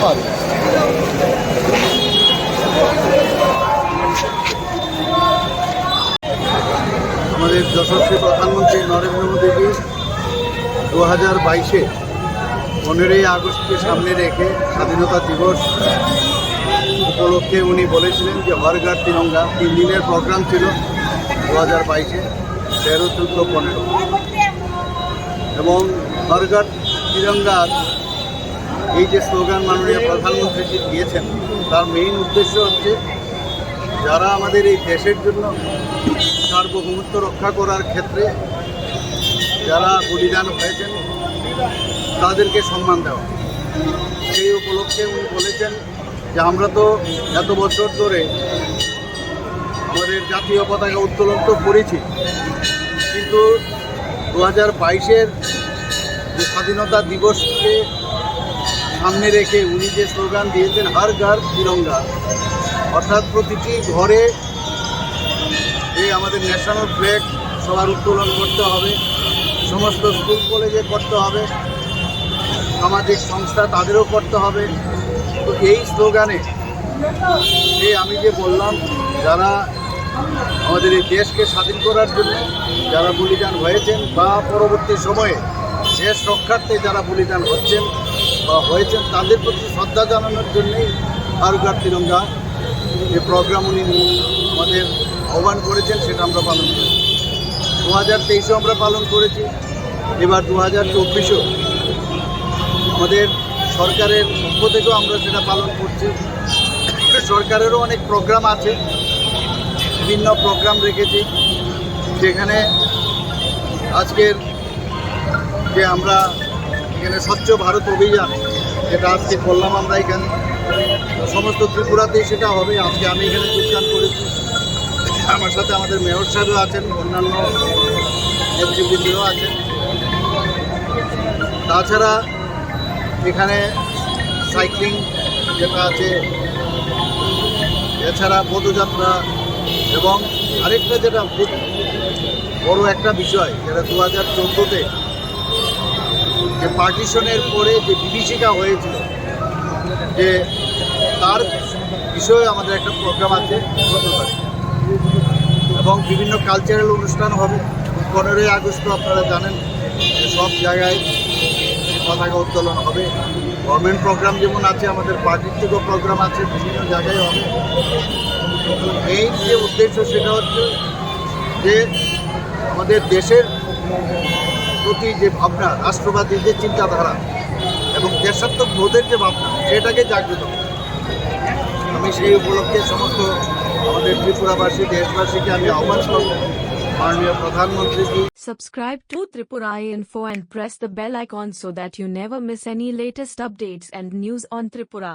পাওয়া আমাদের যশস্বী প্রধানমন্ত্রী নরেন্দ্র মোদীজি দু হাজার বাইশে পনেরোই আগস্টকে সামনে রেখে স্বাধীনতা দিবস উপলক্ষে উনি বলেছিলেন যে হরগার তিরঙ্গা তিন দিনের প্রোগ্রাম ছিল দু হাজার বাইশে, তেরো চোদ্দ পনেরো। এবং হরগার তিরঙ্গা এই যে স্লোগান মাননীয় প্রধানমন্ত্রীজি দিয়েছেন, তার মেইন উদ্দেশ্য হচ্ছে যারা আমাদের এই দেশের জন্য সার্বভৌমত্ব রক্ষা করার ক্ষেত্রে যারা বলিদান হয়েছেন, তাদেরকে সম্মান দেওয়া। সেই উপলক্ষে উনি বলেছেন যে আমরা তো এত বছর ধরে আমাদের জাতীয় পতাকা উত্তোলন তো করেছি, কিন্তু দু হাজার বাইশের যে স্বাধীনতা দিবসকে সামনে রেখে উনি যে স্লোগান দিয়েছেন, হার ঘর তিরঙ্গা অর্থাৎ প্রতিটি ঘরে এই আমাদের ন্যাশনাল ফ্ল্যাগ সবার উত্তোলন করতে হবে, সমস্ত স্কুল কলেজে করতে হবে, সামাজিক সংস্থা তাদেরও করতে হবে। তো এই স্লোগানে যে আমি যে বললাম, যারা আমাদের এই দেশকে স্বাধীন করার জন্য যারা বলিদান হয়েছেন বা পরবর্তী সময়ে দেশ রক্ষার্থে যারা বলিদান হচ্ছেন বা হয়েছেন তাদের প্রতি শ্রদ্ধা জানানোর জন্যই হারুঘাট তিরঙ্গা যে প্রোগ্রাম উনি আমাদের আহ্বান করেছেন, সেটা আমরা পালন করি দু হাজার তেইশেও আমরা পালন করেছি। এবার দু হাজার চব্বিশেও আমাদের সরকারের পক্ষ থেকেও আমরা সেটা পালন করছি। সরকারেরও অনেক প্রোগ্রাম আছে, বিভিন্ন প্রোগ্রাম রেখেছি, যেখানে আজকের যে আমরা এখানে স্বচ্ছ ভারত অভিযান, যেটা আজকে করলাম আমরা এখানে। সমস্ত ত্রিপুরাতেই সেটা হবে। আজকে আমি এখানে যোগদান করেছি। আমার সাথে আমাদের মেয়র সাহেবও আছেন, অন্যান্য নেতৃবৃন্দও আছেন। তাছাড়া এখানে সাইক্লিং যেটা আছে, এছাড়া পদযাত্রা এবং আরেকটা যেটা বড় একটা বিষয়, যেটা দু হাজার চোদ্দোতে যে পার্টিশনের পরে যে বিভীষিকা হয়েছিল, যে তার বিষয়ে আমাদের একটা প্রোগ্রাম আছে এবং বিভিন্ন কালচারাল অনুষ্ঠান হবে, পনেরোই আগস্ট আপনারা জানেন, যে সব জায়গায় পতাকা উত্তোলন হবে। গভর্নমেন্ট প্রোগ্রাম যেমন আছে, আমাদের পার্টির থেকেও প্রোগ্রাম আছে, বিভিন্ন জায়গায় হবে। মেইন যে উদ্দেশ্য সেটা হচ্ছে যে আমাদের দেশের প্রতি যে ভাবনা রাষ্ট্রবাদীর যে চিন্তাধারা এবং দেশাত্মক বোধের যে ভাবনা সেটাকে জাগ্রত করা। আমি সেই উপলক্ষে সমস্ত আমাদের ত্রিপুরাবাসী দেশবাসীকে আমি আহ্বান করব মাননীয় প্রধানমন্ত্রীজি Subscribe to Tripura Info and press the bell icon so that you never miss any latest updates and news on Tripura.